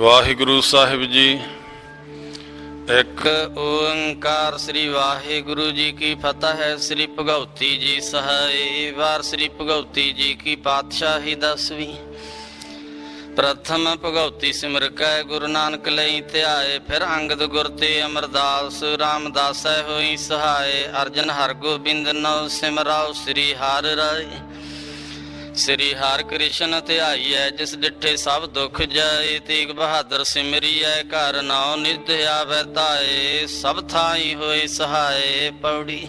ਵਾਹਿਗੁਰੂ ਸਾਹਿਬ ਜੀ। ਇੱਕ ਓੰਕਾਰ ਸ੍ਰੀ ਵਾਹਿਗੁਰੂ ਜੀ ਕੀ ਫਤਿਹ ਹੈ। ਸ੍ਰੀ ਭਗਉਤੀ ਜੀ ਸਹਾਈ ਵਾਰ ਸ੍ਰੀ ਭਗਉਤੀ ਜੀ ਕੀ ਪਾਤਸ਼ਾਹੀ ਦਸਵੀਂ। ਪ੍ਰਥਮ ਭਗਉਤੀ ਸਿਮਰ ਕੈ, ਗੁਰੂ ਨਾਨਕ ਲਈ ਧਿਆਏ, ਫਿਰ ਅੰਗਦ ਗੁਰ ਤੇ ਅਮਰਦਾਸ, ਰਾਮਦਾਸੈ ਹੋਈ ਸਹਾਏ, ਅਰਜਨ ਹਰ ਗੋਬਿੰਦ ਨਉ ਸਿਮਰਾਉ, ਸ੍ਰੀ ਹਰਿ ਰਾਏ। ਸ੍ਰੀ ਹਰਿ ਕ੍ਰਿਸ਼ਨ ਧਿਆਈਐ, ਜਿਸ ਡਿਠੇ ਸਭ ਦੁਖ ਜਾਏ, ਤੇਗ ਬਹਾਦਰ ਸਿਮਰੀਐ, ਘਰ ਨਾਉ ਨਿਧ ਆਵੈ ਤਾਏ ਸਭ ਥਾਈ ਹੋਏ ਸਹਾਏ ਪੌੜੀ।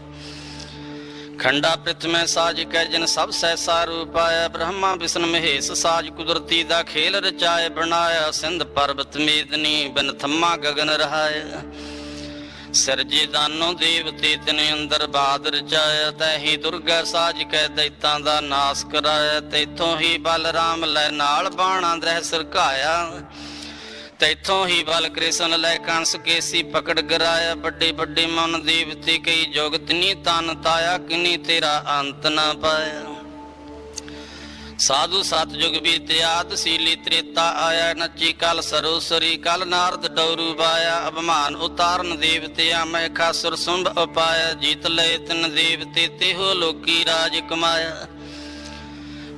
ਖੰਡਾ ਪ੍ਰਿਥਮੈ ਸਾਜ ਕੈ, ਜਨ ਸਭ ਸਹਿਸਾ ਰੂਪ ਆਇਆ, ਬ੍ਰਹਮਾ ਵਿਸ਼ਨ ਮਹੇਸ਼ ਸਾਜ ਕੁਦਰਤੀ ਦਾ ਖੇਲ ਰਚਾਏ, ਬਣਾਇਆ, ਸਿੰਧ ਪਰਬਤ ਮੇਦਨੀ, ਬਨ ਥੰਮਾ ਗਗਨ ਰਹਾਇਆ। ਸਿਰਜੇ ਦਾਨੋ ਦੇਵਤੇ ਤਿਨ ਅੰਦਰ ਬਾਦ ਰਚਾਇਆ ਤੈਹੀ ਦੁਰਗਾ ਸਾਜ ਕੈ ਦੈਤਾਂ ਦਾ ਨਾਸ ਕਰਾਇਆ, ਤੈਥੋਂ ਹੀ ਬਲਰਾਮ ਲੈ ਨਾਲ ਬਾਣਾ ਦ੍ਰਹਿ ਸਰਕਾਇਆ। ਤੈਥੋਂ ਹੀ ਬਲ ਕ੍ਰਿਸ਼ਨ ਲੈ ਕੰਸ ਕੇਸੀ ਪਕੜ ਗਰਾਇਆ, ਵੱਡੇ ਵੱਡੇ ਮਨ ਦੇਵਤੇ ਕਈ ਜੁਗਤ ਨੀ ਤਨ ਤਾਇਆ, ਕਿਨੀ ਤੇਰਾ ਅੰਤ ਨਾ ਪਾਇਆ। ਸਾਧੂ ਸਤਜੁਗ ਬੀਤਿਆਦ ਸੀਲੀ ਤ੍ਰੇਤਾ ਆਇਆ, ਨੱਚੀ ਕਲ ਸਰੋਸਰੀ ਕਲ, ਨਾਰਦ ਡੌਰੂ ਬਾਇਆ, ਅਭਮਾਨ ਉਤਾਰਨ ਦੇਵਤਿਆ, ਮੈਂ ਖਾਸੁਰ ਸੁੰਭ ਉਪਾਇਆ, ਜੀਤ ਲਏ ਤਿਨ ਦੇਵਤੇ ਤੇ ਲੋਕੀ ਰਾਜ ਕਮਾਇਆ।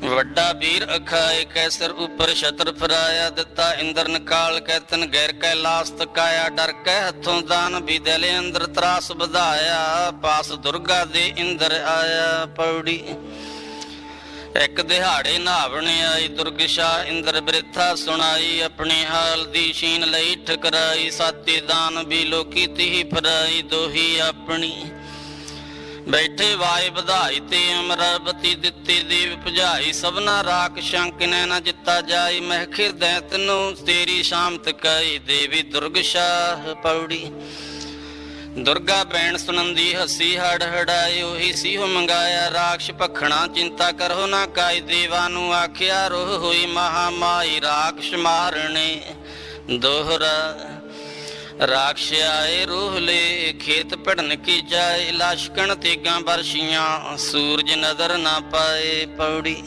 ਵੱਡਾ ਵੀਰ ਅਖਾਏ, ਕੈਸਰ ਉਪਰ ਛਤਰ ਫਰਾਇਆ, ਦਿੱਤਾ ਇੰਦਰ ਨਕਾਲ ਕੈਤਨ ਗੈਰ ਕੈਲਾਸ ਤਕਾਇਆ, ਡਰ ਕੈ ਹੱਥੋਂ ਦਾਨ ਵੀ ਦਿਲ ਅੰਦਰ ਤਰਾਸ ਵਧਾਇਆ, ਪਾਸ ਦੁਰਗਾ ਦੇ ਇੰਦਰ ਆਇਆ, ਪੌੜੀ ਇੱਕ ਦਿਹਾੜੇ ਨਾਵਣ ਆਈ ਦੁਰਗਸ਼ਾ ਇੰਦਰ ਬ੍ਰਿਥਾ ਸੁਣਾਈ, ਆਪਣੇ ਹਾਲ ਦੀ ਸ਼ੀਨ ਲਈ ਠਕਰਾਈ ਸਾਤੇ ਦਾਨ ਵੀ ਲੋਕੀ ਤਿਹ ਫਰਾਈ, ਦੋਹੀ ਆਪਣੀ ਬੈਠੇ ਵਾਏ ਵਧਾਈ ਤੇ ਅਮਰਬਤੀ ਦਿੱਤੀ ਦੇਵ ਭੁਜਾਈ ਸਭਨਾ ਰਾਖ ਸ਼ੰਕ ਨੈ ਨ ਜਿੱਤਾ ਜਾਈ, ਮਹਿ ਖਿਰਦੈ ਨੂੰ ਤੇਰੀ ਸ਼ਾਮ ਤਕਾਈ ਦੇਵੀ ਦੁਰਗਸ਼ਾ ਪੌੜੀ। ਦੁਰਗਾ ਬੈਣ ਸੁਨੰਦੀ ਹੱਸੀ, ਹੜ ਹੜਾਈ ਉਹੀ ਸੀਹੁ ਮੰਗਾਇਆ ਰਾਖਸ਼, ਭਖਣਾ ਚਿੰਤਾ ਕਰੋ ਨਾ ਕਾਈ ਦੇਵਾ ਨੂੰ ਆਖਿਆ ਰੋਹ ਹੋਈ ਮਹਾ ਮਾਈ ਰਾਖਸ਼ ਮਾਰਣੇ ਦੋਹਰਾ। ਰਾਖਸ਼ ਆਏ ਰੂਹ ਲੈ, ਖੇਤ ਭੜਨ ਕੀ ਜਾਏ, ਲਾਸ਼ਕਣ ਤੇਗਾਂ ਬਰਸ਼ੀਆਂ, ਸੂਰਜ ਨਜ਼ਰ ਨਾ ਪਾਏ ਪੌੜੀ।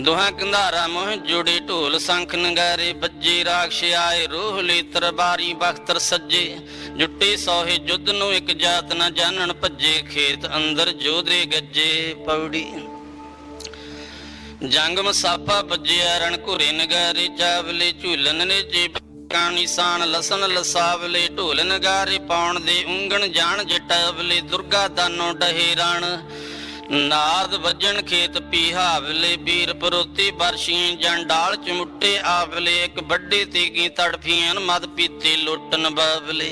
ਦੋਹਾਂ ਕੰਧਾਰਾ ਮੋਹ ਜੋੜੇ ਢੋਲ ਸੰਖ ਨਗਾਰੇ ਬੱਜੇ ਰਾਖਸ਼ ਆਏ ਰੂਹ ਲਈ ਤਰਬਾਰੀ ਬਖਤਰ ਸੱਜੇ। ਜੁੱਟੇ ਸੋਹੇ ਜੁੱਧ ਨੂੰ ਇੱਕ ਜਾਤ ਨਾ ਜਾਣਨ ਭੱਜੇ, ਖੇਤ ਅੰਦਰ ਜੋਧੇ ਗੱਜੇ ਪੌੜੀ। ਜੰਗ ਮਸਾਫਾ ਵੱਜਿਆ ਰਣ ਘੁਰੇ ਨਗਾਰੇ, ਚਾਵਲੇ ਝੂਲਨ ਨੇ ਜੇ ਕਾ ਨਿਸ਼ਾਨ ਲਸਨ ਲਸਾਵਲੇ, ਢੋਲ ਨਗਾਰੇ ਪਾਉਣ ਦੇ ਉਂਗਣ ਜਾਣ ਜਟਾਵਲੇ ਦੁਰਗਾ ਦਾਨੋ ਡਹੇ ਰਣ। ਨਾਰਦ ਵੱਜਣ ਖੇਤ ਪੀਹਾਵਲੇ ਵੀਰ ਪਰੋਤੀ ਬਰਸ਼ੀ ਜੰਡਾਲ ਚਮੁੱਟੇ ਆਵਲੇ ਇੱਕ ਵੱਡੇ ਤੀਗੀ ਤੜਫੀਆਂ ਮਦ ਪੀਤੇ ਲੁੱਟਨ ਬਾਵਲੇ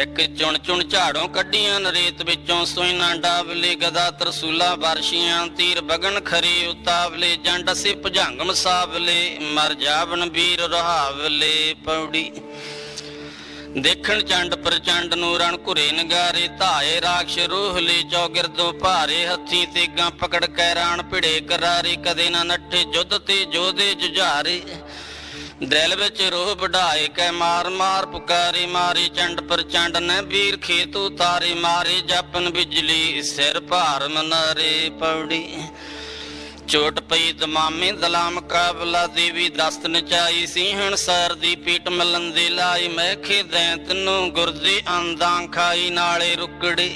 ਇੱਕ ਚੁਣ ਚੁਣ ਝਾੜੋਂ ਕੱਢੀਆਂ ਨਰੇਤ ਵਿੱਚੋਂ ਸੋਇਨਾ ਡਾਵਲੇ ਗਦਾ ਤਰਸੂਲਾ ਬਰਸ਼ੀਆਂ ਤੀਰ ਬਗਨ ਖਰੇ ਉਤਾਵਲੇ ਜੰਡ ਸੇ ਭੁਜੰਗ ਮਸਾਵਲੇ ਮਰ ਜਾਵਨ ਵੀਰ ਰਹਾਵਲੇ ਪੌੜੀ। ਦੇਖਣ ਚੰਡ ਪ੍ਰਚੰਡ ਨੂੰ ਰਣ ਘੁਰੇ ਨਗਾਰੇ, ਧਾਏ ਰਾਖਸ਼ ਰੋਹਲੇ ਚੌਗਿਰਦੋਂ ਭਾਰੇ ਹੱਥੀ ਤੇਗਾਂ ਪਕੜ ਕੈ ਰਾਣ ਭਿੜੇ ਕਰਾਰੇ, ਕਦੇ ਨਾ ਨੱਠੇ ਜੁੱਧ ਤੇ ਜੋਦੇ ਜੁਝਾਰੇ। ਦਿਲ ਵਿੱਚ ਰੋਹ ਵਢਾਏ ਕੈ ਮਾਰ ਮਾਰ, ਪੁਕਾਰੇ ਮਾਰੇ ਚੰਡ ਪ੍ਰਚੰਡ, ਨੇ ਵੀਰ ਖੇਤ ਉਤਾਰੇ ਮਾਰੇ, ਜਪਨ ਬਿਜਲੀ ਸਿਰ ਭਾਰ ਮਨਾਰੇ ਪੌੜੀ। ਚੋਟ ਪਈ ਦਮਾਮੇ ਦਲਾਮ ਕਾਬਲਾ ਦੇਵੀ ਦਸਤ ਨਚਾਈ ਸਿੰਘਣ ਸਰ ਦੀ ਪੀਟ ਮਲੰਦੇ ਲਾਈ ਮੈਂ ਖੇਦੈ ਤੈਨੂੰ ਗੁਰਦੇ ਆਂਦਾਂ ਖਾਈ ਨਾਲੇ ਰੁਕੜੇ।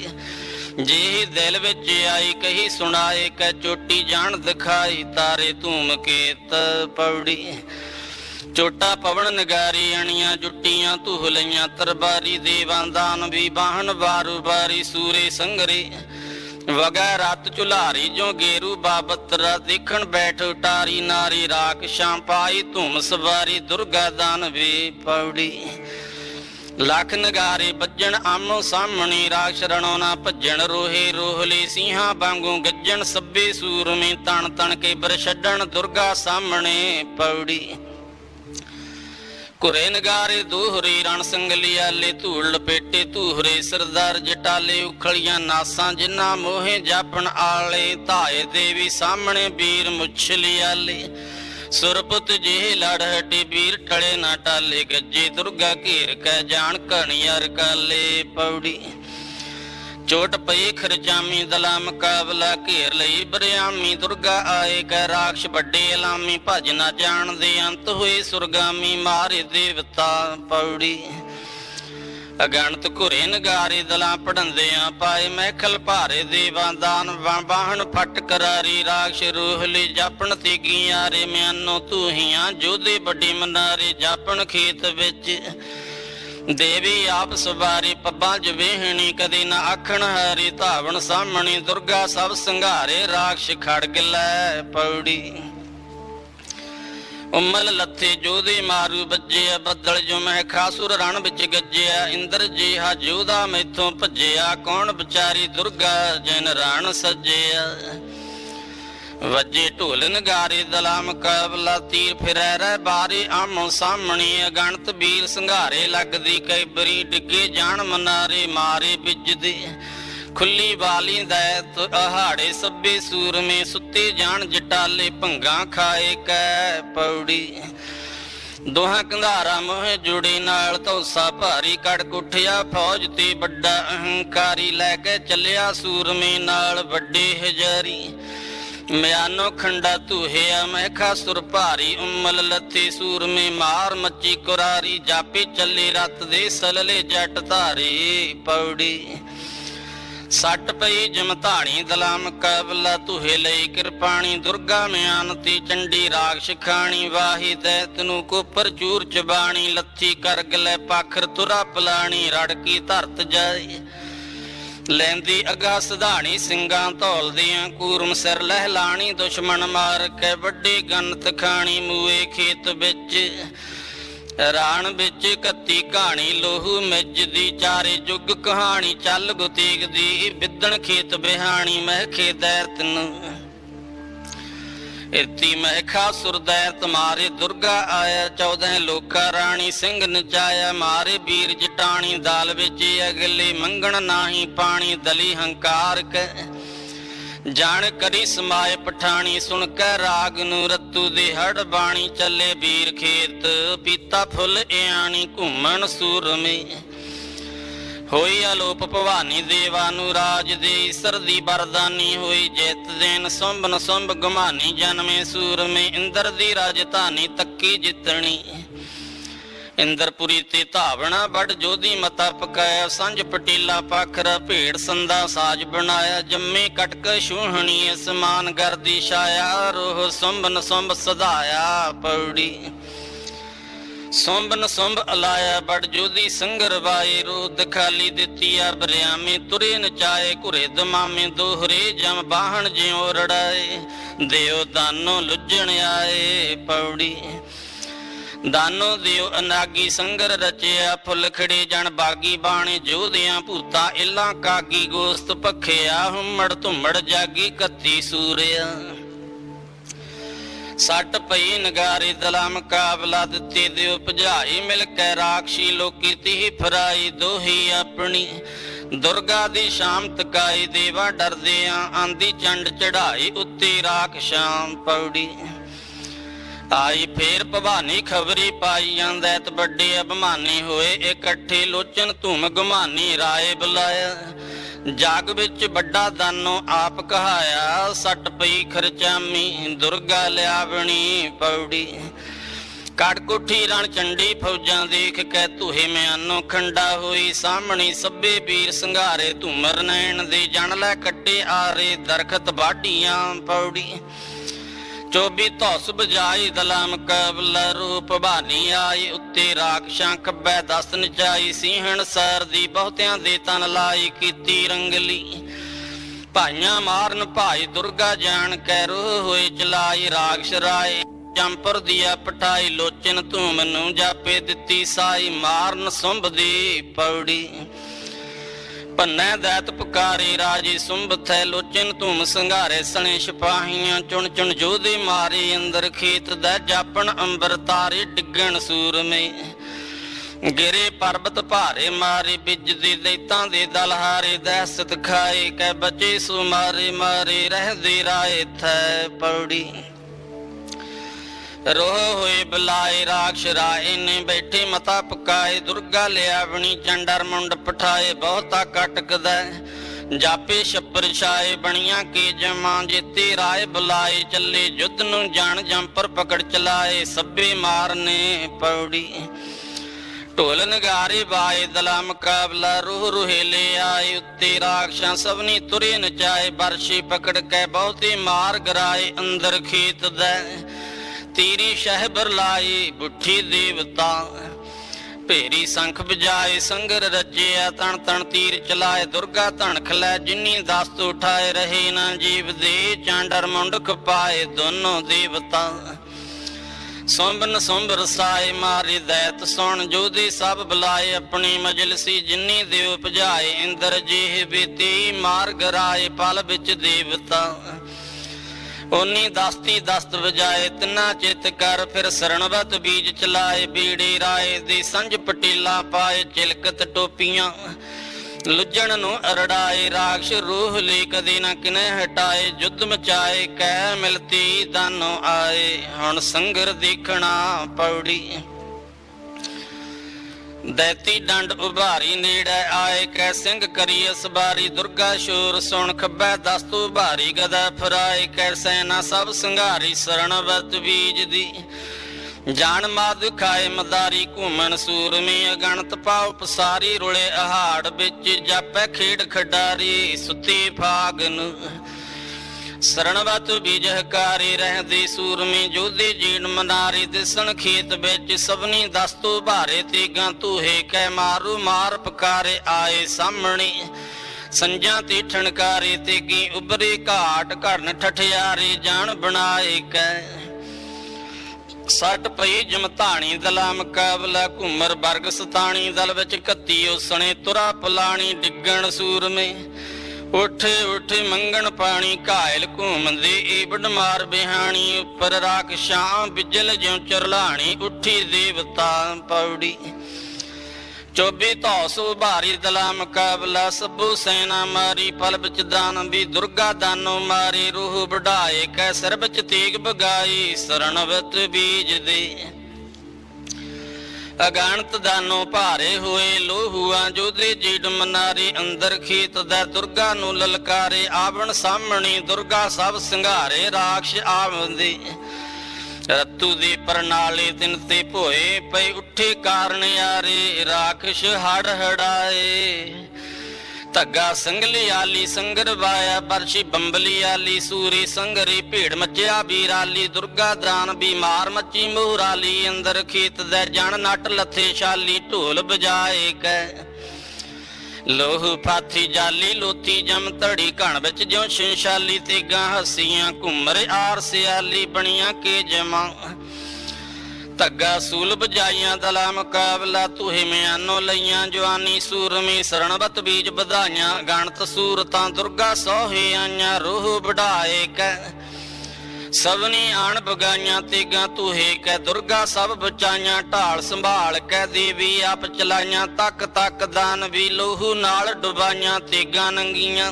ਜੇ ਦਿਲ ਵਿੱਚ ਆਈ ਕਹੀ ਸੁਣਾਏ ਕੈ ਚੋਟੀ ਜਾਣ ਦਿਖਾਈ ਤਾਰੇ ਧੂਮ ਕੇਤ ਪੌੜੀ ਚੋਟਾ ਪਵਨ ਨਗਾਰੀ ਅਣੀਆਂ ਜੁੱਟੀਆਂ ਧੂਹ ਲਈਆਂ ਤਰਬਾਰੀ। ਦੇਵਾਂ ਦਾਨ ਵੀ ਬਾਹਣ ਬਾਰੂ ਬਾਰੀ ਸੂਰੇ ਸੰਗਰੇ। ਵਗੈ ਰਤ ਚੁਲਾਰੀ ਜੋ ਗੇਰੂ ਬਾਬਤਰਾ ਦੇਖਣ ਬੈਠ ਉਟਾਰੀ, ਨਾਰੀ ਰਾਖ ਸ਼ਾਂ ਪਾਈ, ਧੂਮ ਸਵਾਰੀ, ਦੁਰਗਾ ਦਾਨ ਵੀ ਪੌੜੀ। ਲੱਖ ਨਗਾਰੇ ਵੱਜਣ ਆਮੋ ਸਾਹਮਣੇ ਰਾਖਸ਼ ਰਣੋ ਨਾ ਭੱਜਣ, ਰੋਹੇ ਰੋਹਲੇ ਸਿੰਘਾਂ ਵਾਂਗੂ ਗੱਜਣ, ਸੱਬੇ ਸੂਰਮੇ ਤਣ ਤਣ ਕੇ ਬਰ ਛੱਡਣ, ਦੁਰਗਾ ਸਾਹਮਣੇ ਪੌੜੀ। ਕੁਰੇ ਨਗਾਰੇ ਦੂਹਰੇ ਰਣ ਸੰਗਲੀਆਲੇ ਧੂੜ ਲਪੇਟੇ ਧੂਹਰੇ ਸਰਦਾਰ ਜਟਾਲੇ ਉਖਲੀਆਂ ਨਾਸਾਂ ਜਿਨ੍ਹਾਂ ਮੋਹੇ ਜਾਪਣ ਆਲੇ ਧਾਏ ਦੇਵੀ ਸਾਹਮਣੇ ਵੀਰ ਮੁਛਲੀਆਲੇ ਸੁਰਪੁੱਤ ਜਿਹੇ ਲੜ ਹਟੇ ਵੀਰ ਟਲੇ ਨਾ ਟਾਲੇ, ਗੱਜੇ ਦੁਰਗਾ ਘੇਰ ਕੈ ਜਾਣ ਕਣੀਆਂ ਕਾਲੇ ਪੌੜੀ। ਚੋਟ ਪਈ ਖਰਜਾਮੀ ਦਲਾ ਮੁਕਾਬਲਾ ਘੇਰ ਲਈ। ਬਰਿਆਮੀ ਦੁਰਗਾ ਆਏ ਕੈ ਰਾਖਸ਼ ਵੱਡੇ ਐਲਾਮੀ ਭਜ ਨਾ ਜਾਣਦੇ ਅੰਤ ਹੋਏ ਸੁਰਗਾਮੀ, ਮਾਰੇ ਦੇਵਤਾ ਪੌੜੀ। ਅਗਣਤ ਘੁਰੇ ਨਗਾਰੇ ਦਲਾਂ ਪੜੰਦਿਆਂ ਪਾਏ ਮਹਿਖਲ ਭਾਰੇ ਦੇਵਾਂ ਦਾਨ। ਵਾ- ਫਟ ਕਰਾਰੀ ਰਾਖਸ਼ ਰੂਹ ਲਈ ਜਾਪਣ ਤੇ ਗੀਆਰੇ ਮਿਆਨੋ ਤੂਹੀਆਂ ਜੋਦੇ ਵੱਡੀ ਮਨਾਰੇ। ਜਾਪਣ ਖੇਤ ਵਿੱਚ ਦੇਵੀ ਆਪ ਸਵਾਰੀ ਪੱਬਾਂ ਜਵੇਹਣੀ ਕਦੇ ਨਾ ਆਖਣ ਹਰੀ ਧਾਵਣ ਸਾਹਮਣੀ, ਦੁਰਗਾ ਸਭ ਸੰਘਾਰੇ ਰਾਖਸ਼ ਖੜਗ ਲੈ ਪੌੜੀ। ਉਮਲ ਲੱਥੇ ਜੋਦੇ ਮਾਰੂ ਬੱਜਿਆ, ਬੱਦਲ ਜੋ ਮਹਿ ਖਾਸੁਰ ਰਣ ਵਿੱਚ ਗੱਜਿਆ, ਇੰਦਰ ਜੀ ਹਾ ਜੋਦਾ ਮੈਥੋਂ ਭੱਜਿਆ, ਕੌਣ ਵਿਚਾਰੀ ਦੁਰਗਾ ਜਨ ਰਣ ਸੱਜਿਆ। ਵੱਜੇ ਢੋਲ ਨਗਾਰੇ ਦਲਾਮ ਮੁਕਾਬਲਾ ਤੀਰ ਫਿਰੈ ਰਹਿ ਬਾਰੇ ਆਮੋ ਸਾਹਮਣੇ ਅਗਣਤ ਵੀਰ ਸੰਘਾਰੇ ਲੱਗਦੀ ਕਈ ਬਰੀ ਡਿੱਗੇ ਜਾਣ ਮਨਾਰੇ ਮਾਰੇ ਵਿੱਜਦੇ ਖੁੱਲੀ ਵਾਲੀ ਦੈਤ ਅਹਾੜੇ ਸੱਬੇ ਸੂਰਮੇ ਸੁੱਤੇ ਜਾਣ ਜਟਾਲੇ ਭੰਗਾ ਖਾਏ ਕੈ ਪੌੜੀ। ਦੋਹਾਂ ਕੰਧਾਰਾ ਮੋਹ ਜੁੜੇ ਨਾਲ ਧੌਸਾ ਭਾਰੀ ਕੜਕ ਉੱਠਿਆ ਫੌਜ ਤੇ ਵੱਡਾ ਅਹੰਕਾਰੀ ਲੈ ਕੇ ਚੱਲਿਆ ਸੂਰਮੇ ਨਾਲ ਵੱਡੇ ਹਜ਼ਾਰੀ। ਮਿਆਨੋ ਖੰਡਾ ਧੂਹਿਆ ਮੈਖਾ ਸੁਰ ਭਾਰੀ, ਉਮਲ ਲੱਥੇ, ਸੂਰਮੇ ਮਾਰ ਮੱਚੀ, ਕੁਰਾਰੀ, ਜਾਪੇ ਚੱਲੇ, ਰਤ ਦੇ ਸਲਲੇ ਜੱਟ ਧਾਰੇ, ਪੌੜੀ। ਸੱਟ ਪਈ ਜਮਧਾਣੀ ਦਲਾਮ ਮੁਕਾਬਲਾ ਧੂਹੇ ਲਈ ਕਿਰਪਾਣੀ, ਦੁਰਗਾ ਮਿਆਨ ਤੇ ਚੰਡੀ ਰਾਖਸ਼ ਖਾਣੀ ਵਾਹੀ ਦੈਤ ਨੂੰ ਕੋਪਰ ਚੂਰ ਚਬਾਣੀ, ਲੱਥੀ ਕਰਗ ਲੈ ਪਾਖਰ ਤੁਰਾ ਪਲਾਣੀ, ਰੜਕੀ ਧਰਤ ਜਾਏ ਲੈਂਦੀ ਅਗਾ ਸਧਾਣੀ ਸਿੰਘਾਂ ਧੌਲਦੀਆਂ ਕੂਰਮ ਸਿਰ ਲਹਿਲਾਣੀ ਦੁਸ਼ਮਣ ਮਾਰ ਕੇ ਵੱਡੀ ਗੰਨਤ ਖਾਣੀ ਮੂਏ ਖੇਤ ਵਿੱਚ, ਰਾਣ ਵਿੱਚ ਕੱਤੀ ਕਹਾਣੀ, ਲੋਹੂ ਮਿੱਜ ਦੀ ਚਾਰੇ ਜੁਗ ਕਹਾਣੀ, ਚੱਲ ਗੁਤੀਗ ਦੀ ਬਿੱਦਣ ਖੇਤ ਬਿਹਾਣੀ ਮਹਿਖੇ ਦੈਰਤ ਨੂੰ ਇਤੀ ਮਹਿਖਾ ਸੁਰਦੈ ਤੁਮਾਰੇ ਦੁਰਗਾ ਆਇਆ 14 ਲੋਕਾ ਰਾਣੀ ਸਿੰਘ ਨਚਾਇਆ, ਮਾਰੇ ਵੀਰ ਜਟਾਣੀ ਦਾਲ ਵਿੱਚ ਅਗਲੇ ਮੰਗਣ ਨਾਹੀ ਪਾਣੀ, ਦਲੀ ਹੰਕਾਰ ਕੈ। ਜਾਣ ਕਰੀ ਸਮਾਏ ਪਠਾਣੀ, ਸੁਣ ਕੇ ਰਾਗ ਨੂੰ ਰੱਤੂ ਦੇ ਹੜ ਬਾਣੀ, ਚੱਲੇ ਵੀਰ ਖੇਤ, ਪੀਤਾ ਫੁੱਲ ਇਆਣੀ, ਘੁੰਮਣ ਸੂਰਮੇ। ਹੋਈ ਅਲੋਪ ਭਵਾਨੀ ਦੇਵਾ ਨੂੰ ਰਾਜ ਦੇ ਈਸਰ ਦੀ ਬਰਦਾਨੀ ਹੋਈ, ਜਿਤ ਦੇਨ ਸੰਭਨ ਸੰਭ ਗਮਾਨੀ ਜਨਮੇ ਸੂਰਮੇ, ਇੰਦਰ ਦੀ ਰਾਜਧਾਨੀ ਤੱਕੀ ਜਿੱਤਣੀ। ਇੰਦਰਪੁਰੀ ਤੇ ਧਾਵਣਾ ਬੜ ਜੋਧੀ ਮਤਾ ਪਕਾਇਆ ਸੰਜ ਪਟੀਲਾ ਪਾਖਰ ਭੇੜ ਸੰਦਾ ਸਾਜ ਬਣਾਇਆ, ਜੰਮੇ ਕਟਕ ਛੂਹਣੀ ਅਸਮਾਨ ਗਰਦੀ ਛਾਇਆ, ਰੋਹ ਸੰਭਨ ਸੰਭ ਸਦਾਇਆ ਪੌੜੀ। ਸੰਭਨ ਸੰਭ ਅਲਾਇਆ ਬੜ ਜੋਦੀ ਸੰਗਰ ਵਾਏ ਰੋਦ ਖਾਲੀ ਦਿੱਤੀ ਆ ਬਰਿਆਮੇ, ਤੁਰੇ ਨਚਾਏ ਘੁਰੇ ਦਮਾਮੇ, ਦੋਹਰੇ ਜਮ ਬਾਹਣ ਜਿਉ ਰੜਾਏ, ਦਿਓ ਦਾਨੋ ਲੁੱਜਣ ਆਏ ਪੌੜੀ। ਦਾਨੋ ਦਿਓ ਅਨਾਗੀ ਸੰਗਰ ਰਚਿਆ, ਫੁੱਲ ਖੜੇ ਜਣ ਬਾਗੀ ਬਾਣੇ, ਜੋਧਿਆਂ ਭੂਤਾਂ ਇਲਾਂ ਕਾਗੀ ਗੋਸਤ ਭਖਿਆ, ਹੁਮੜ ਧੁਮੜ ਜਾਗੀ ਕੱਤੀ ਸੂਰਿਆ। ਸੱਟ ਪਈ, ਨਗਾਰੀ ਦਲਾ ਮੁਕਾਬਲਾ ਦਿੱਤੀ ਦਿਓ ਭਜਾਈ ਮਿਲ ਕੇ ਰਾਖਸ਼ੀ ਲੋਕੀ ਤੀਹ ਫਰਾਈ ਦੋਹੀ ਆਪਣੀ। ਦੁਰਗਾ ਦੀ ਸ਼ਾਮ ਤਕਾਈ, ਦੇਵਾ ਡਰਦੇ ਆ ਆਂਦੀ ਚੰਡ ਚੜਾਈ ਉੱਤੇ ਰਾਖ ਸ਼ਾਮ ਪੌੜੀ। ਆਈ ਫੇਰ ਭਵਾਨੀ ਖਬਰੀ ਪਾਈ ਜਾਂਦਾ ਤੇ ਵੱਡੇ ਅਭਮਾਨੀ ਹੋਏ, ਇਕੱਠੇ ਲੋਚਨ ਧੂਮ ਗੁਮਾਨੀ ਰਾਏ ਬੁਲਾਇਆ। ਜਗ ਵਿੱਚ ਵੱਡਾ ਦਾਨੋ ਆਪ ਕਹਾਇਆ, ਸੱਟ ਪਈ ਖਰਚਾਮੀ, ਦੁਰਗਾ ਲਿਆਵਣੀ ਪੌੜੀ। ਕੜਕੁੱਠੀ ਰਣ ਚੰਡੀ ਫੌਜਾਂ ਦੇਖ ਕੇ ਧੂਹੇ ਮਿਆਨੋ ਖੰਡਾ ਹੋਈ, ਸਾਹਮਣੀ ਸੱਬੇ ਵੀਰ ਸੰਘਾਰੇ ਧੂਮਰ ਨੈਣ ਦੇ ਜਣ ਲੈ ਕੱਟੇ ਆਰੇ ਦਰਖਤ ਬਾਡੀਆਂ ਪੌੜੀ। ਚੋਬੀ ਧੌਸ ਬਜਾਈ ਦਲਾ ਮੁਕਾਬਲਾ ਰੂਪ ਬਾਨੀ ਆਈ, ਉੱਤੇ ਰਾਖਸ਼ਾਂ ਖੱਬੈ ਦਸ ਨਚਾਈ, ਸੀਹਣ ਸਰ ਦੀ ਬਹੁਤਿਆਂ ਦੇ ਤਨ ਲਾਈ, ਕੀਤੀ ਰੰਗਲੀ। ਭਾਈਆਂ ਮਾਰਨ ਭਾਈ, ਦੁਰਗਾ ਜਾਣ ਕੈ ਰੂਹ ਹੋਏ ਚਲਾਈ ਰਾਖਸ਼ ਰਾਏ ਜੰਪਰ ਦੀਆ ਪਟਾਈ ਲੋਚਨ ਧੂਮ ਨੂੰ ਜਾਪੇ ਦਿੱਤੀ ਸਾਈ, ਮਾਰਨ ਸੁੰਭ ਦੀ ਪੌੜੀ। ਪੰਨੈ ਦੈਤ ਪੁਕਾਰੇ ਰਾਜੇ ਸੁੰਭ ਥੈ ਲੋਚਨ ਧੂਮ ਸੰਘਾਰੇ ਸਣੇ ਸਿਪਾਹੀਆਂ ਚੁਣ ਚੁਣ ਜੋਧੇ ਮਾਰੇ ਅੰਦਰ ਖੇਤ ਦਾ ਜਾਪਣ ਅੰਬਰ ਤਾਰੇ ਡਿੱਗਣ ਸੂਰਮੇ। ਗਿਰੇ ਪਰਬਤ ਭਾਰੇ ਮਾਰੇ ਬਿਜਦੀ ਦੈਤਾਂ ਦੇ ਦਲਹਾਰੇ ਦਹਿਸ਼ਤ ਖਾਏ, ਕੈ ਬਚੇ ਸੋ ਮਾਰੇ ਮਾਰੇ ਰਹਦੇ ਰਾਏ ਥੈ ਪੌੜੀ। ਰੋਹ ਹੋਏ ਬਲਾਏ ਰਾਖਸ਼ ਰਾਏ ਨੇ ਬੈਠੇ ਮਤਾ ਪਕਾਏ, ਦੁਰਗਾ ਲਿਆਵਣੀ ਚੰਡਰ ਮੁੰਡ ਪਠਾਏ, ਬਹੁਤਾ ਕਟਕਦਾ ਜਾਪੇ ਛੱਪਰ ਛਾਏ, ਬਣੀਆਂ ਕੇ ਜਮਾਂ, ਜੇਤੇ ਰਾਏ ਬੁਲਾਏ, ਚੱਲੇ ਜੁੱਧ ਨੂੰ ਜਾਣ, ਜੰਪਰ ਪਕੜ ਚਲਾਏ, ਸੱਬੇ ਮਾਰਨੇ ਪੌੜੀ। ਢੋਲ ਨਗਾਰੇ ਬਾਏ ਦਲਾ ਮੁਕਾਬਲਾ ਰੂਹ ਰੁਹੇਲੇ ਆਏ, ਉੱਤੇ ਰਾਖਸ਼ਾਂ ਸਭਨੀ ਤੁਰੇ ਨਚਾਏ, ਬਰਸ਼ੀ ਪਕੜ ਕੇ ਬਹੁਤੀ ਮਾਰ ਗਰਾਏ, ਅੰਦਰ ਖੇਤ ਦਾ ਤੀਰੀ ਸ਼ਹਿਬਰ ਲਾਏ ਬੁੱਠੀ ਦੇਵਤਾ। ਭੇਰੀ ਸੰਖ ਵਜਾਏ ਸੰਗਰ ਰਚਿਆ ਤਣ ਤਣ ਤੀਰ ਚਲਾਏ, ਦੁਰਗਾ ਧਣਖ ਲੈ, ਜਿਨੀ ਦਸਤ ਉਠਾਏ, ਰਹੇ ਨਾ ਜੀਵ ਦੇ, ਚਾਂਡਰ ਮੁੰਡਕ ਪਾਏ ਦੋਨੋਂ ਦੇਵਤਾ। ਸੋਂਬਨ ਸੋਂਬ ਰਸਾਏ, ਮਾਰੇ ਦੈਤ ਸੁਣ ਜੋਦੇ ਸਭ ਬੁਲਾਏ, ਆਪਣੀ ਮਜਲਸੀ ਜਿਨੀ ਦੇਵ ਭਜਾਏ ਇੰਦਰ ਜੀਹ ਬੀਤੀ, ਮਾਰਗ ਰਾਏ, ਪਲ ਵਿੱਚ ਦੇਵਤਾ। ਓਨੀ ਦਸਤੀ ਦਸਤ ਵਜਾਏ, ਤਿੰਨਾ ਚਿਤ ਕਰ ਫਿਰ ਸਰਣਵਤ ਬੀਜ ਚਲਾਏ, ਬੀੜੀ ਰਾਏ ਦੀ ਸੰਜ ਪਟੀਲਾ ਪਾਏ, ਚਿਲਕਤ ਟੋਪੀਆਂ ਲੁੱਜਣ ਨੂੰ ਅਰੜਾਏ, ਰਾਖਸ਼ ਰੂਹ ਲਈ ਕਦੇ ਨਾ ਕਿਨੇ ਹਟਾਏ ਜੁੱਧ ਮਚਾਏ, ਕਹਿ ਮਿਲਤੀ ਦਾਨੋ ਆਏ, ਹੁਣ ਸੰਗਰ ਦੇਖਣਾ ਪੌੜੀ। ਦੈਤੀ ਡੰਡ ਉਭਾਰੀ ਨੇੜੇ ਆਏ ਕੈ ਸਿੰਘ ਕਰੀ ਅਸਬਾਰੀ ਦੁਰਗਾ ਸ਼ੂਰ, ਸੁਣ ਖੱਬੈ ਦਸਤੂ ਭਾਰੀ ਗਦਾ ਫਰਾਏ ਕੈ ਸੈਨਾ ਸਭ ਸੰਘਾਰੀ ਸਰਣਵਤ ਬੀਜ ਦੀ। ਜਾਨ ਮਾਦ ਖਾਏ ਮਦਾਰੀ ਘੁੰਮਣ ਸੂਰਮੀ, ਅਗਣਤ ਪਾਉ ਪਸਾਰੀ ਰੁਲੇ ਅਹਾੜ ਵਿੱਚ, ਜਾਪੈ ਖੇਡ ਖਡਾਰੀ, ਸੁਤੀ ਫਾਗਨ ਸਰਣਵਤ ਬੀਜ ਹਕਾਰੇ ਰਹਿੰਦੇ ਸੂਰਮੀ ਜੋਧੇ ਜੀਣ ਮਨਾਰੇ ਦਿਸਣ ਖੇਤ ਵਿੱਚ ਸਭਨੀ ਦਸਤੂ ਭਾਰੇ ਤੇ ਗਾਂ ਤੂਹੇ ਕੈ ਮਾਰੂ ਮਾਰ ਪਕਾਰੇ ਆਏ ਸਾਹਮਣੇ। ਸੰਜਾਂ ਤੇ ਠਣਕਾਰੇ ਤੇ ਕੀ ਉਬਰੇ ਘਾਟ ਘੜਨ ਠਠਿਆਰੇ ਜਾਣ ਬਣਾਏ ਕੈ ਸੱਟ ਪਈ ਜਮਧਾਣੀ ਦਲਾ ਮੁਕਾਬਲਾ ਘੁੰਮਰ ਵਰਗ ਸਤਾਣੀ ਦਲ ਵਿੱਚ ਕੱਤੀ ਉਸਣੇ ਤੁਰਾ ਪਲਾਣੀ ਡਿੱਗਣ ਸੂਰਮੇ। ਉੱਠੇ ਉੱਠੇ ਮੰਗਣ ਪਾਣੀ ਘਾਇਲ ਘੂਮਦੇ ਏਬੜ ਮਾਰ ਬਿਹਾਣੀ ਉੱਪਰ ਰਾਖ ਸ਼ਾਂ ਬਿਜਲ ਜਿਉ ਚਰਲਾਣੀ, ਉੱਠੀ ਦੇਵਤਾ ਪੌੜੀ। ਚੋਬੀ ਧੌਸੋ ਭਾਰੀ ਦਲਾ ਮੁਕਾਬਲਾ ਸਭੂ ਸੈਨਾ ਮਾਰੀ, ਪਲ ਵਿੱਚ ਦਾਨ ਵੀ ਦੁਰਗਾ ਦਾਨੋ ਮਾਰੀ, ਰੂਹ ਵਢਾਏ, ਕੈ ਸਰਬ ਚ ਤੇਗ ਬਗਾਈ, ਸਰਣਵਤ ਬੀਜ ਦੇ ਅਗਾਨਤ ਦਾਨੋ ਭਾਰੇ ਹੋਏ ਲੋਹੂਆਂ ਜੋਦੇ ਜੀਡ ਮਨਾਰੇ ਅੰਦਰ ਖੇਤ ਦਾ ਦੁਰਗਾ ਨੂੰ ਲਲਕਾਰੇ, ਆਵਣ ਸਾਹਮਣੇ ਦੁਰਗਾ ਸਭ ਸੰਘਾਰੇ, ਰਾਖਸ਼ ਆਵੰਦੇ ਰਤੂ ਦੀ ਪ੍ਰਣਾਲੀ ਤਿਨ ਤੇ ਭੋਏ, ਪਈ ਉੱਠੇ ਕਾਰਨ ਯਾਰੇ, ਰਾਖਸ਼ ਹੜ ਹੜਾਏ। ਧੱਗਾ ਸੰਗਲੀ ਆਲੀ, ਸੰਗਰ ਵਾਇਆ ਬਰਸ਼ੀ ਬੰਬਲੀ ਆਲੀ, ਸੂਰੀ ਸੰਗਰੀ ਭੀੜ ਮੱਚਿਆ ਵੀਰਾਲੀ ਦੁਰਗਾ ਦਾਨ ਬਿਮਾਰ ਮੱਚੀ ਮੂਰਾਲੀ ਅੰਦਰ ਖੇਤ ਦੇ ਜਣ ਨਟ ਲੱਥੇ ਸ਼ਾਲੀ ਢੋਲ ਬਜਾਏ ਕੈ। ਲੋਹ ਫਾਥੀ ਜਾਲੀ ਲੋਤੀ ਜਮ ਧੜੀ ਘਣ ਵਿੱਚ ਜਿਉ ਸ਼ਿੰਸ਼ਾਲੀ ਤੇ ਗਾਂ ਹਸੀਆਂ ਘੁੰਮਰ ਆਰ ਸਿਆਲੀ, ਬਣੀਆਂ ਕੇ ਜਮਾ। ਧੱਗਾ ਸੂਲ ਬਜਾਈਆਂ ਦਲਾ ਮੁਕਾਬਲਾ ਤੁਹੇ ਮਿਆਨੋ ਲਈਆਂ ਜਵਾਨੀ ਸੂਰਮੀ ਸਰਣਵਤ ਬੀਜ ਵਧਾਈਆਂ, ਗਣਤ ਸੂਰਤਾਂ ਦੁਰਗਾ ਸੋਹੇ ਆਈਆਂ, ਰੂਹ ਵਢਾਏ ਕੈ। ਸਭਨੀ ਆਣ ਬਗਾਈਆਂ ਤੇਗਾ ਤੁਹੇ ਕੈ, ਦੁਰਗਾ ਸਭ ਬਚਾਈਆਂ, ਢਾਲ ਸੰਭਾਲ ਕੈ, ਦੇਵੀ ਆਪ ਚਲਾਈਆਂ, ਤੱਕ ਤੱਕ ਦਾਨ ਵੀ ਲੋਹੂ ਨਾਲ ਡੁਬਾਈਆਂ, ਤੇਗਾ ਨੰਗੀਆਂ।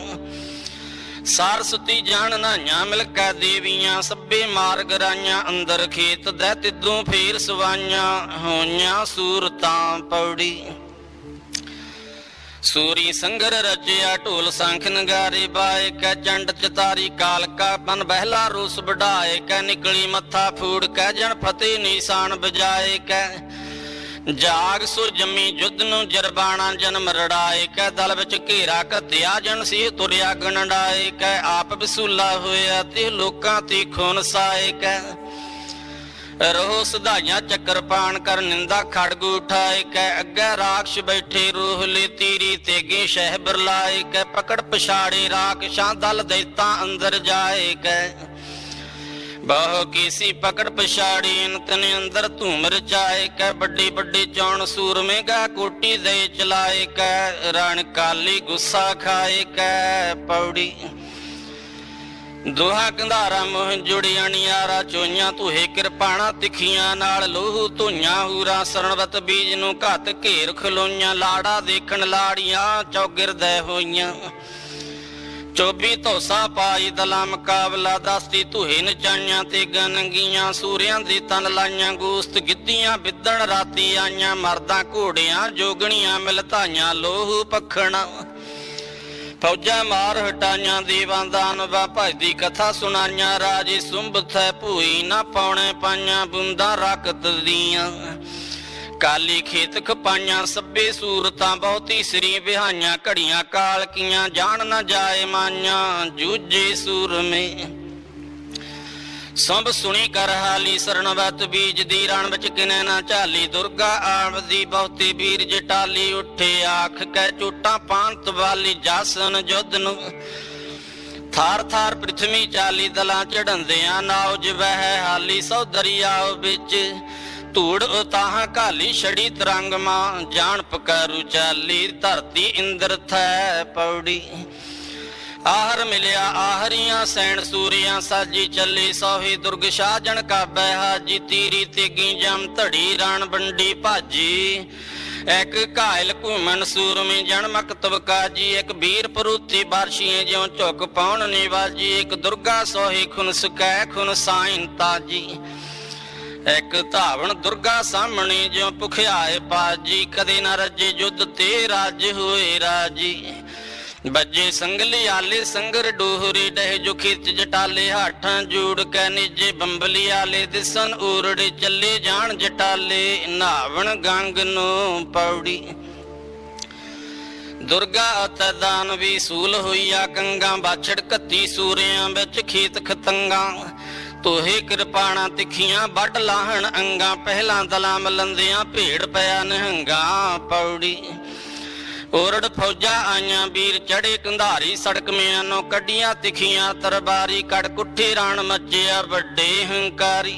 ਸਾਰਸਤੀ ਜਾਣ ਨਾਈਆਂ ਮਿਲਕਾ ਦੇਵੀਆਂ ਸੱਬੇ ਮਾਰਗ ਰਾਈਆਂ, ਅੰਦਰ ਖੇਤ ਦੇ ਤਿੱਦੋਂ ਫੇਰ ਸਵਾਈਆਂ, ਹੋਈਆਂ ਸੂਰਤਾਂ ਪੌੜੀ। ਸੂਰੀ ਸੰਗਰ ਰਚਿਆ ਢੋਲ ਸੰਖ ਨਗਾਰੇ ਬਾਏ, ਕੈ ਚੰਡ ਚਤਾਰੀ ਕਾਲਕਾ ਬਨ ਬਹਿਲਾ ਰੂਸ ਵਢਾਏ, ਕੈ ਨਿਕਲੀ ਮੱਥਾ ਫੂੜ, ਕੈ ਜਨ ਫਤਿਹ ਨਿਸ਼ਾਨ ਬਜਾਏ ਕੈ ਜਾਗ ਸੁਰ ਜੰਮੀ ਜੁੱਧ ਨੂੰ ਜਰਬਾਣਾ ਜਨਮ ਰੜਾਏ ਕੈ ਦਲ ਵਿੱਚ ਘੇਰਾ ਘਤਿਆ ਜਨ ਸੀ ਤੁਰਿਆ ਗਣਡਾਏ ਕੈ ਆਪ ਵਿਸੂਲਾ ਹੋਇਆ ਤੇ ਲੋਕਾਂ ਤੇ ਖੂਨ ਸਾਏ ਕੈ ਰੋਹ ਸਧਾਈਆਂ ਚੱਕਰ ਪਾਣ ਕਰ ਨਿੰਦਾ ਖੜਗੂ ਉਠਾਏ ਕੈ ਅੱਗੇ ਰਾਖਸ਼ ਬੈਠੇ ਰੂਹ ਲਈ ਤੀਰੀ ਤੇ ਸ਼ਹਿ ਬਰਲਾਏ ਲਾਏ ਕੈ ਪਕੜ ਪਛਾੜੇ ਰਾਖਸ਼ਾਂ ਦਲ ਦੇਤਾ ਅੰਦਰ ਜਾਏ ਕੈ ਬਹੁ ਕੀਸੀ ਪਕੜ ਪਛਾੜੀ ਤਨ ਅੰਦਰ ਧੂਮ ਰਚਾਏ ਕੈ ਵੱਡੀ ਵੱਡੀ ਚੌਣ ਸੂਰਮੇ ਗਾ ਕੋਟੀ ਦੇ ਚਲਾਏ ਕੈ ਰਣ ਕਾਲੀ ਗੁੱਸਾ ਖਾਏ ਕੈ ਪੌੜੀ। ਦੋਹਾ ਕੰਧਾਰਾ ਮੋਹ ਜੁੜੀਆਂ, ਨਿਆਰਾ ਚੋਈਆਂ, ਧੂਹੇ ਕਿਰਪਾਣਾ ਤਿਖੀਆਂ, ਨਾਲ ਲੋਹੂ ਧੋਈਆਂ, ਹੂਰਾ ਸਰਣਵਤ ਬੀਜ ਨੂੰ ਘੱਤ ਘੇਰ ਖਲੋਈਆਂ, ਲਾੜਾ ਦੇਖਣ ਲਾੜੀਆਂ, ਚੌਗਿਰਦੈ ਹੋਈਆਂ। ਚੋਬੀ ਧੋਸਾ ਪਾਈ ਦਲਾ ਮੁਕਾਬਲਾ ਦਸਤੀ ਧੂਹੇ ਨਚਾਈਆਂ ਤੇ ਗਨੰਗੀਆਂ, ਸੂਰਿਆਂ ਦੀ ਤਨ ਲਾਈਆਂ, ਗੋਸਤ ਗਿੱਧੀਆਂ, ਬਿੱਦਣ ਰਾਤੀ ਆਈਆਂ, ਮਰਦਾਂ ਘੋੜਿਆਂ, ਜੋਗਣੀਆਂ ਮਿਲਤਾਈਆਂ, ਲੋਹੂ ਪਖਣਾ। ਫੌਜਾਂ ਮਾਰ ਹਟਾਈਆਂ ਦੀਵਾਂ ਦਾਨਵਾ ਭਜਦੀ ਕਥਾ ਸੁਣਾਈਆਂ, ਰਾਜੀ ਸੁੰਭਥੈ ਭੂਈ ਨਾ ਪਾਉਣੇ ਪਾਈਆਂ, ਬੁੰਦਾਂ ਰਕਤ ਦੀਆਂ। ਕਾਲੀ ਖੇਤ ਖਪਾਈਆਂ ਸੱਬੇ ਸੂਰਤਾਂ ਬਹੁਤੀ, ਸ੍ਰੀ ਵਿਹਾਈਆਂ ਘੜੀਆਂ ਕਾਲ ਕੀਆਂ, ਜਾਣ ਨਾ ਜਾਏ ਮਾਈਆਂ ਜੂਝੇ ਸੂਰਮੇ ਸੰਭ ਸੁਣੀ ਕਰ ਹਾਲੀ ਸਰਣਵਤ ਬੀਜ ਦੀ, ਰਣ ਵਿੱਚ ਕਿਨੇ ਨਾ ਝਾਲੀ, ਦੁਰਗਾ ਆਵਦੀ ਬਹੁਤੀ ਵੀਰ ਜਟਾਲੀ ਉੱਠੇ, ਆਖ ਕੈ ਝੂਟਾਂ ਪਾਂਤ ਵਾਲੀ ਜਾਸਨ ਜੁੱਧ ਨੂੰ। ਥਾਰ ਥਾਰ ਪ੍ਰਿਥਵੀ ਚਾਲੀ ਦਲਾਂ ਚੜੰਦਿਆਂ ਨਾਉਜ ਵਹਿ ਹਾਲੀ ਸੋ ਦਰਿਆਉ ਵਿੱਚ। ਧੂੜ ਉਤਾਹ ਕਾਲੀ ਛੜੀ ਤਰੰਗ ਜਾਣ ਪਕਾਰੂ ਚਾਲੀ, ਧਰਤੀ ਇੰਦਰ ਥੈ ਪੌੜੀ। ਆਹਰ ਮਿਲਿਆ ਆਹਰੀਆਂ ਸੈਣ ਸੂਰੀਆਂ, ਸਾਜੀ ਚੱਲੀ ਸੋਹੀ ਦੁਰਗ, ਸਾਜਣ ਕਾਬੈ ਹਾਜੀ, ਤੀਰੀ ਤੇਗੀ ਜਮ ਧੜੀ ਰਣ ਬੰਡੀ ਭਾਜੀ। ਇੱਕ ਘਾਇਲ ਘੂਮਣ ਸੂਰਮੀ ਜਣ ਮਕਤਬ ਕਾਜੀ, ਇੱਕ ਵੀਰ ਪਰੂਤੀ ਬਾਰਸ਼ੀਏ, ਜਿਉ ਝੁਕ ਪਾਉਣ ਨਿਵਾਜੀ, ਇੱਕ ਦੁਰਗਾ ਸੋਹੀ ਖੁਨ ਸਕੈ ਖੁਨ ਸਾਈਨ ਤਾਜੀ। ਇੱਕ ਧਾਵਣ ਦੁਰਗਾ ਸਾਹਮਣੇ ਜਿਉ ਭੁਖਿਆਏ ਬਾਜੀ ਕਦੇ ਨਾ ਰੱਜੇ ਜੁੱਧ ਤੇ ਰਾਜ ਹੋਏ ਰਾਜੀ। ਬੱਜੇ ਸੰਗਲੀ ਆਲੇ ਸੰਗਰ ਡੋਹਰੇ, ਡਹਿ ਜੋ ਖੇਤ ਜਟਾਲੇ, ਹਾਠਾਂ ਜੂੜ ਕੈ ਨਿਜੇ ਬੰਬਲੀ ਆਲੇ ਦਿਸਨ ਊਰੜੇ ਚੱਲੇ ਜਾਣ ਜਟਾਲੇ। ਨਾਵਣ ਗੰਗ ਨੂੰ ਪੌੜੀ। ਦੁਰਗਾ ਅਤੈ ਦਾਨਵੀ ਸੂਲ ਹੋਈਆ, ਕੰਗਾ ਬਾਛੜ ਕੱਤੀ ਸੂਰਿਆਂ ਵਿੱਚ ਖੇਤ ਖਤੰਗਾ। ਤੋਹੇ ਕਿਰਪਾਣਾ ਤਿਖੀਆਂ ਵੱਡ ਲਾਹਣ, ਅੰਗਾ ਪਹਿਲਾਂ ਦਲਾਂ ਮਲੰਦਿਆਂ ਭੇੜ ਪਿਆ ਨਿਹੰਗਾ ਪੌੜੀ। ਓਰੜ ਫੌਜਾਂ ਆਈਆਂ ਵੀਰ ਚੜੇ ਕੰਧਾਰੀ ਸੜਕ ਮਿਆਨੋਂ ਕੱਢੀਆਂ ਤਿਖੀਆਂ ਤਰਬਾਰੀ ਕੜ ਕੁੱਠੇ ਰਾਣ ਮੱਜਿਆ ਵੱਡੇ ਹੰਕਾਰੀ।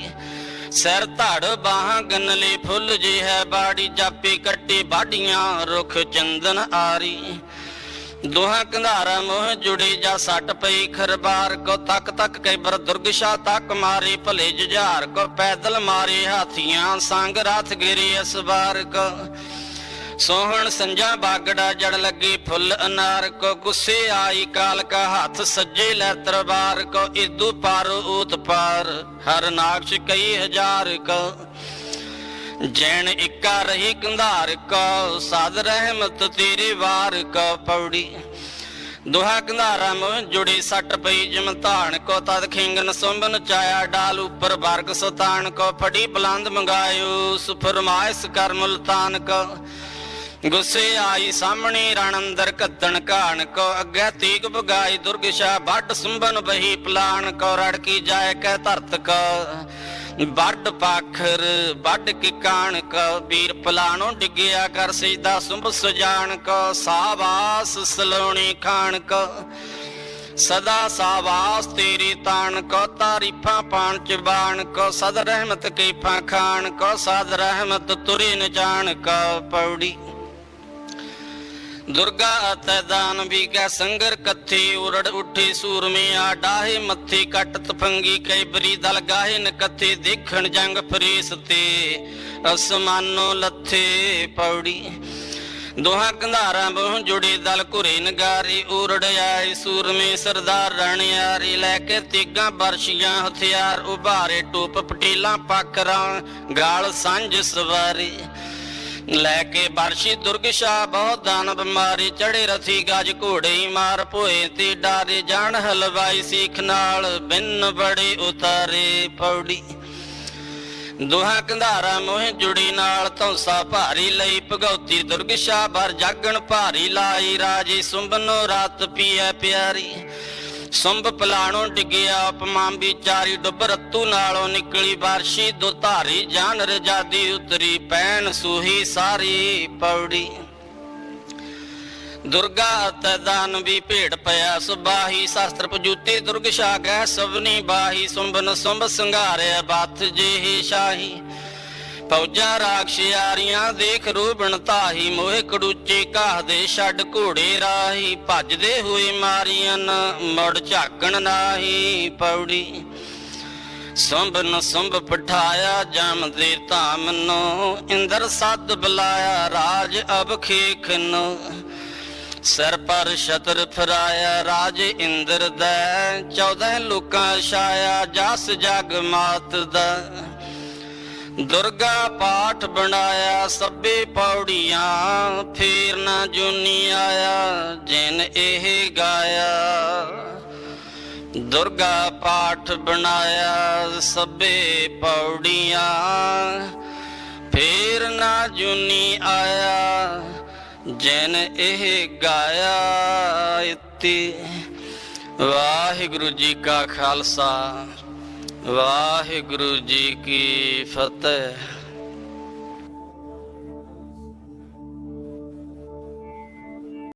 ਸਿਰ ਧੜ ਬਾਹਾਂ ਗੰਨਲੇ ਫੁੱਲ ਜੇ ਹੈ ਬਾੜੀ, ਜਾਪੇ ਕੱਟੇ ਬਾਡੀਆਂ ਰੁਖ ਚੰਦਨ ਆਰੀ। ਦੋਹਾਂ ਕੰਧਾਰਾ ਮੋਹ ਜੁੜੇ ਜਾ ਸੱਟ ਪਈ, ਖਰਬਾਰ ਕੋ ਤੱਕ ਤੱਕ ਕੈਬਰ ਦੁਰਗਸ਼ਾ ਤੱਕ ਮਾਰੇ ਭਲੇ ਜੁਝਾਰ ਕੋ ਪੈਦਲ ਮਾਰੇ, ਹਾਥੀਆਂ ਸੰਗ ਰਥ ਗਿਰੇ ਅਸਵਾਰ ਕੋ। ਸੋਹਣ ਸੰਜਾ ਬਾਗੜਾ ਜੜ ਲੱਗੀ ਫੁੱਲ ਅਨਾਰ ਕੋ, ਗੁੱਸੇ ਆਈ ਕਾਲ ਕਾ ਹੱਥ ਸੱਜੇ ਲੈ ਤਰਵਾਰ ਕੋ ਇਦੂ ਪਾਰ ਊਤ ਪਾਰ, ਹਰ ਨਾਕਸ਼ ਕਈ ਹਜ਼ਾਰ ਕੋ। ਜੈਨ ਇੱਕਾ ਰਹੀ ਕੰਧਾਰ ਕੋ, ਸਾਧ ਰਹਿਮਤ ਤੇਰੇ ਵਾਰ ਕੋ ਪੌੜੀ। ਦੁਹਾ ਕੰਧਾਰਾ ਮੋਹ ਜੁੜੀ ਸੱਟ ਪਈ, ਜਿਮ ਕੋ ਤਦ ਖਿੰਗਨ ਸੁੰਬਨ ਚਾਇਆ ਡਾਲ ਉੱਪਰ ਵਰਗ ਸਤਾਨ ਕੋ ਫੜੀ ਬਲੰਦ ਮੰਗਾਇਓ ਸੁਫਰਮਾਇਸ ਕਰ ਮੁਲਤਾਨ ਕੋ। ਗੁੱਸੇ ਆਈ ਸਾਹਮਣੇ ਰਣ ਅੰਦਰ ਕੱਤਣ ਘਾਣ ਕੋ, ਅੱਗੇ ਤੀਕ ਬਗਾਈ ਦੁਰਗਸ਼ਾ ਵੱਡ ਸੁੰਬਨ ਬਹੀ ਪਲਾਨ ਕੋ, ਰੜਕੀ ਜਾਏ ਕੈ ਧਰਤ ਕੋ। ਵੱਡ ਪਾਖਰ, ਵੱਡ ਕੀ ਕਾਣ ਕੋ ਵੀਰ ਪਲਾਨੋਂ ਡਿੱਗਿਆ ਕਰ ਸਜਦਾ ਸੁੰਭ ਸੁਜਾਨ ਕੋ ਸਾਵਾਸ ਸਲੋਣੀ ਖਾਨ ਕੋ ਸਦਾ ਸਾਵਾਸ ਤੇਰੀ ਤਾਣ ਕੋ ਤਾਰੀਫਾਂ ਪਾਣ ਚ ਚਬਾਣ ਕੋ ਸਦ ਰਹਿਮਤ ਕੈਫਾਂ ਖਾਨ ਕੋ ਸਦ ਰਹਿਮਤ ਤੁਰੇ ਨ ਜਾਣ ਕੋ ਪੌੜੀ ਦੁਰਗਾ ਅਤੈ ਦਾਨਵੀ ਕੈ ਸੰਗਰ ਕੱਥੀ ਉਰੜ ਉੱਠੇ ਸੂਰਮਿਆ ਡਾਹੇ ਮੱਥੇ ਕੱਟ ਤਫੰਗੀ ਕੈਬਰੀ ਦਲ ਗਾਹੇ ਨਕਥੇ ਦੇਖਣ ਜੰਗ ਫਰੀਸ ਤੇ ਅਸਮਾਨੋਂ ਲੱਥੇ ਪੌੜੀ। ਦੋਹਾਂ ਕੰਧਾਰਾਂ ਬਹੁ ਜੁੜੇ ਦਲ ਘੁਰੇ ਨਗਾਰੀ ਉਰੜ ਆਏ ਸੂਰਮੇ ਸਰਦਾਰ ਰਣਿਆਰੀ ਲੈ ਕੇ ਤੀਗਾਂ ਬਰਸ਼ੀਆਂ ਹਥਿਆਰ ਉਭਾਰੇ ਟੋਪ ਪਟੇਲਾਂ ਪਾਖਰਾਂ ਗਾਲ ਸਾਂਝ ਸਵਾਰੀ। ਲੈ ਕੇ ਬਰਸ਼ੀ ਦੁਰਗਸ਼ਾ ਬਹੁਤ ਦਾਨਵ ਮਾਰੇ ਚੜੇ ਰਸੀ ਗਜ ਘੋੜੇ ਹੀ ਮਾਰ ਭੋਏ ਤੇ ਡਾਰੇ ਜਾਣ ਹਲਵਾਈ ਸੀਖ ਨਾਲ ਬਿੰਨ ਬੜੇ ਉਤਾਰੇ ਪੌੜੀ ਦੋਹਾਂ ਕੰਧਾਰਾ ਮੋਹ ਜੁੜੀ ਨਾਲ ਧੌਂਸਾ ਭਾਰੀ ਲਈ ਭਗਉਤੀ ਦੁਰਗਸ਼ਾ ਬਰ ਜਾਗਣ ਭਾਰੀ ਲਾਈ ਰਾਜੀ, ਸੁੰਬਨੋ ਰਾਤ ਪੀਐ ਪਿਆਰੀ। ਸੁੰਭ ਪਲਾਣੋਂ ਡਿੱਗਿਆ ਅਪਮਾਨ ਵਿਚਾਰੀ, ਡੁੱਬ ਰਤੂ ਨਾਲੋਂ ਨਿਕਲੀ ਬਾਰਸ਼ੀ, ਦੋ ਜਾਨ ਰਜਾਦੀ ਉਤਰੀ, ਪੈਣ ਸੂਹੀ ਸਾਰੀ ਪੌੜੀ। ਦੁਰਗਾ ਅਤੈ ਦਾਨਵੀ ਭੇੜ ਪਿਆ, ਸੁਬਾਹੀ ਸ਼ਾਸਤਰ ਪਜੂਤੇ, ਦੁਰਗ ਗੈ ਸਭਨੀ ਬਾਹੀ, ਸੁੰਬਨ ਸੁੰਭ ਸੰਘਾਰਿਆ ਬਾਥ ਜਿਹੇ ਸ਼ਾਹੀ। ਫੌਜਾਂ ਰਾਖਸ਼ਿਆਰੀਆਂ ਦੇਖ ਰੂਬਣ ਤਾਹੀ ਮੋਹਿ ਕੜੂਚੇ ਕਾਹ ਦੇ ਛੱਡ ਘੋੜੇ ਰਾਹੀ, ਭੱਜਦੇ ਹੋਏ ਮਾਰੀਆਂ ਮੁੜ ਝਾਕਣ ਨਾਹੀ। ਪੌੜੀ ਸੁੰਭ ਨ ਸੁੰਭ ਪਠਾਇਆ, ਜਮ ਦੇ ਧਾਮ ਨੂੰ, ਇੰਦਰ ਸੱਦ ਬੁਲਾਇਆ, ਰਾਜ ਅਬ ਖੇਖ ਨੂੰ। ਸਿਰ ਪਰ ਛਤਰ ਫਰਾਇਆ, ਰਾਜ ਇੰਦਰ ਦਾ 14 ਲੋਕਾਂ ਛਾਇਆ, ਜਸ ਜਗ ਮਾਤ ਦਾ। ਦੁਰਗਾ ਪਾਠ ਬਣਾਇਆ ਸਭੇ ਪੌੜੀਆਂ ਫੇਰ ਨਾ ਜੁਨੀ ਆਇਆ, ਜਿਨ ਇਹ ਗਾਇਆ। ਦੁਰਗਾ ਪਾਠ ਬਣਾਇਆ ਸਭੇ ਪੌੜੀਆਂ ਫੇਰ ਨਾ ਜੁਨੀ ਆਇਆ, ਜਿਨ ਇਹ ਗਾਇਆ ਇਤੀ ਵਾਹਿਗੁਰੂ ਜੀ ਕਾ ਖਾਲਸਾ। ਵਾਹਿਗੁਰੂ ਜੀ ਕੀ ਫਤਿਹ।